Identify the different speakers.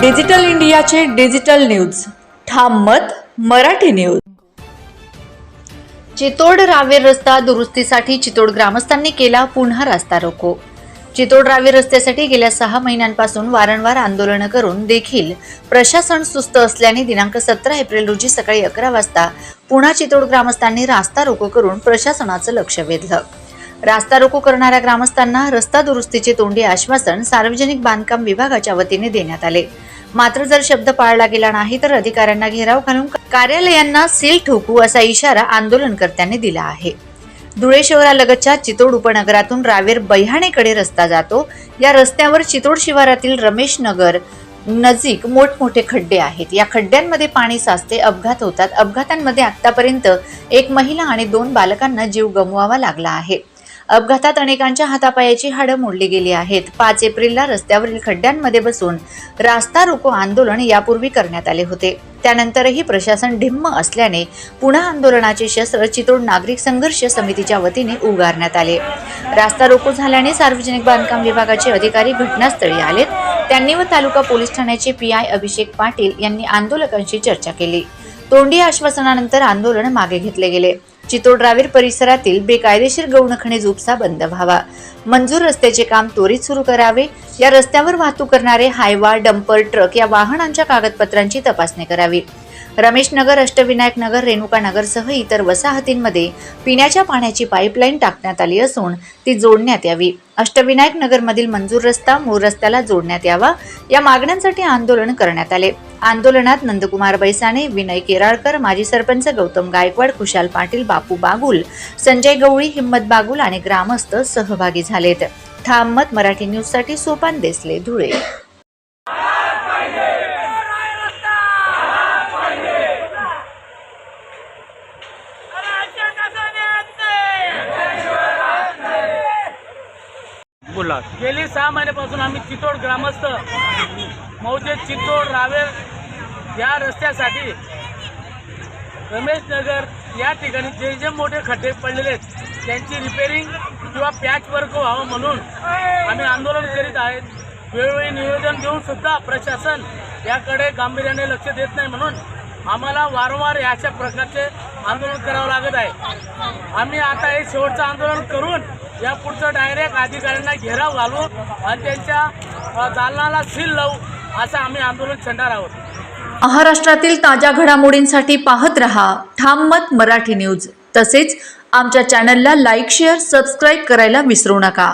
Speaker 1: Digital इंडियाचे digital news. ठाम मत मराठी न्यूज.
Speaker 2: चितोड रावेर रस्ता दुरुस्तीसाठी चितोड ग्रामस्थांनी केला पुन्हा रस्ता रोको. चितोड रावेर रस्त्यासाठी गेल्या सहा महिन्यांपासून वारंवार आंदोलनं करून देखील प्रशासन सुस्त असल्याने दिनांक सतरा एप्रिल रोजी सकाळी अकरा वाजता पुन्हा चितोड ग्रामस्थांनी रास्ता रोको करून प्रशासनाचं लक्ष वेधलं. रास्ता रोको करणाऱ्या ग्रामस्थांना रस्ता दुरुस्तीचे तोंडी आश्वासन सार्वजनिक बांधकाम विभागाच्या वतीने देण्यात आले. मात्र जर शब्द पाळला गेला नाही तर अधिकाऱ्यांना घेराव घालून कार्यालयांना सील ठोकू असा इशारा आंदोलनकर्त्यांनी दिला आहे. धुळे शहरालगतच्या चितोड उपनगरातून रावेर बैहाणेकडे रस्ता जातो. या रस्त्यावर चितोड शिवारातील रमेश नगर नजीक मोठमोठे खड्डे आहेत. या खड्ड्यांमध्ये पाणी साचते अपघात होतात. अपघातांमध्ये आतापर्यंत एक महिला आणि दोन बालकांना जीव गमवावा लागला आहे. अपघातात अनेकांच्या हातापायाची हाडं मोडली गेली आहेत. पाच एप्रिलला रस्त्यावरील खड्ड्यांमध्ये बसून रास्ता रोको आंदोलन यापूर्वी करण्यात आले होते. त्यानंतरही प्रशासन ढिम्म असल्याने पुन्हा आंदोलनाचे शस्त्र चितोड नागरिक संघर्ष समितीच्या वतीने उगारण्यात आले. रास्ता रोको झाल्याने सार्वजनिक बांधकाम विभागाचे अधिकारी घटनास्थळी आलेत. त्यांनी व तालुका पोलीस ठाण्याचे पी आय अभिषेक पाटील यांनी आंदोलकांशी चर्चा केली. तोंडी आश्वासनानंतर आंदोलन मागे घेतले गेले. चितोडरावीर परिसरातील बेकायदेशीर गौणखनिज उपसा बंद व्हावा. मंजूर रस्त्याचे काम त्वरित सुरू करावे. या रस्त्यावर वाहतूक करणारे हायवा डंपर ट्रक या वाहनांच्या कागदपत्रांची तपासणी करावी. रमेश नगर अष्टविनायक नगर रेणुका नगरसह इतर वसाहतींमध्ये पिण्याच्या पाण्याची पाईपलाईन टाकण्यात आली असून ती जोडण्यात यावी. अष्टविनायक नगरमधील मंजूर रस्ता मूळ रस्त्याला जोडण्यात यावा. या मागण्यांसाठी आंदोलन करण्यात आले. आंदोलनात नंदकुमार बैसाणे विनय केराळकर माजी सरपंच गौतम गायकवाड खुशाल पाटील बापू बागुल संजय गवळी हिम्मत बागुल आणि ग्रामस्थ सहभागी झालेत. ठाम मराठी न्यूजसाठी सोपान देसले धुळे.
Speaker 3: बोला.
Speaker 4: गेली सहा महिन्यापासून आम्ही चितोड ग्रामस्थ मौजे चितोड रावेर या रस्त्यासाठी रमेश नगर या ठिकाणी जे जे मोठे खड्डे पडलेले आहेत त्यांची रिपेरिंग किंवा पॅच वर्क व्हावं म्हणून आम्ही आंदोलन करीत आहेत. वेळोवेळी निवेदन देऊन सुद्धा प्रशासन याकडे गांभीर्याने लक्ष देत नाही म्हणून आम्हाला वारंवार अशा प्रकारचे आंदोलन करावं लागत आहे. आम्ही आता हे शेवटचं आंदोलन करून या पुढचं डायरेक्ट अधिकाऱ्यांना घेराव घालू आणि त्यांच्या दालनाला सील लावू असं आम्ही आंदोलन छंडणार आहोत.
Speaker 1: महाराष्ट्रातील ताज्या घडामोडींसाठी पाहत रहा ठाम मत मराठी न्यूज. तसेच आमच्या चॅनलला लाईक शेअर सबस्क्राईब करायला विसरू नका.